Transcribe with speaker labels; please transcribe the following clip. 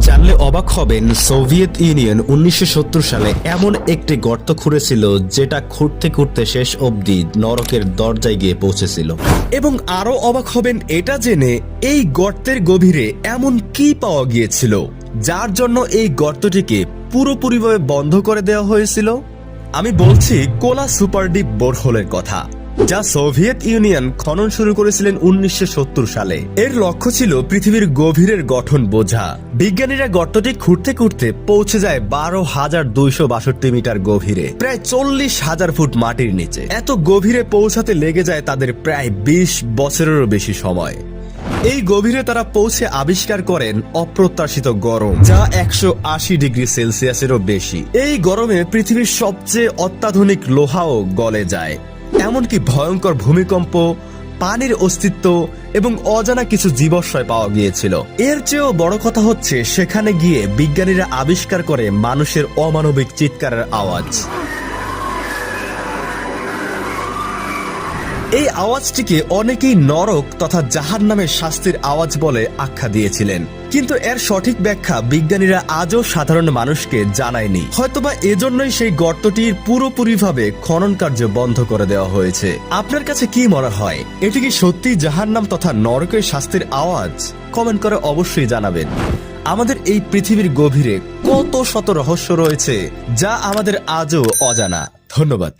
Speaker 1: জানলে অবাক হবেন, সোভিয়েত ইউনিয়ন উনিশশো সত্তর সালে এমন একটি গর্ত খুঁড়েছিল যেটা খুঁড়তে খুঁড়তে শেষ অবধি নরকের দরজায় গিয়ে পৌঁছেছিল। এবং আরও অবাক হবেন এটা জেনে এই গর্তের গভীরে এমন কি পাওয়া গিয়েছিল, যার জন্য এই গর্তটিকে পুরোপুরিভাবে বন্ধ করে দেওয়া হয়েছিল? আমি বলছি কোলা সুপারডিপ বোরহোলের কথা। যা সোভিয়েত ইউনিয়ন খনন শুরু করেছিলেন উনিশশো সত্তর সালে। এর লক্ষ্য ছিল পৃথিবীর গভীরের গঠন বোঝা। বিজ্ঞানীরা গর্তটি খুঁড়তে খুঁড়তে পৌঁছে যায় বারো হাজার দুইশো বাষট্টি মিটার গভীরে, প্রায় চল্লিশ হাজার ফুট মাটির নিচে। এত গভীরে পৌঁছাতে লেগে যায় তাদের প্রায় বিশ বছরেরও বেশি সময়। এই গভীরে তারা পৌঁছে আবিষ্কার করেন অপ্রত্যাশিত গরম, যা একশো আশি ডিগ্রি সেলসিয়াসেরও বেশি। এই গরমে পৃথিবীর সবচেয়ে অত্যাধুনিক লোহাও গলে যায়। এমনকি ভয়ঙ্কর ভূমিকম্প, পানির অস্তিত্ব এবং অজানা কিছু জীবাশ্রয় পাওয়া গিয়েছিল। এর চেয়েও বড় কথা হচ্ছে, সেখানে গিয়ে বিজ্ঞানীরা আবিষ্কার করে মানুষের অমানবিক চিৎকারের আওয়াজ। এই আওয়াজটিকে অনেকেই নরক তথা জাহান নামের শাস্তির আওয়াজ বলে আখ্যা দিয়েছিলেন। কিন্তু এর সঠিক ব্যাখ্যা বিজ্ঞানীরা আজও সাধারণ মানুষকে জানায়নি। হয়তোবা এজন্যই সেই গর্তটির পুরোপুরিভাবে খনন কার্য বন্ধ করে দেওয়া হয়েছে। আপনার কাছে কি মনে হয়? এটি কি সত্যি জাহান্নাম তথা নরকের শাস্তির আওয়াজ? কমেন্ট করে অবশ্যই জানাবেন। আমাদের এই পৃথিবীর গভীরে কত শত রহস্য রয়েছে, যা আমাদের আজও অজানা। ধন্যবাদ।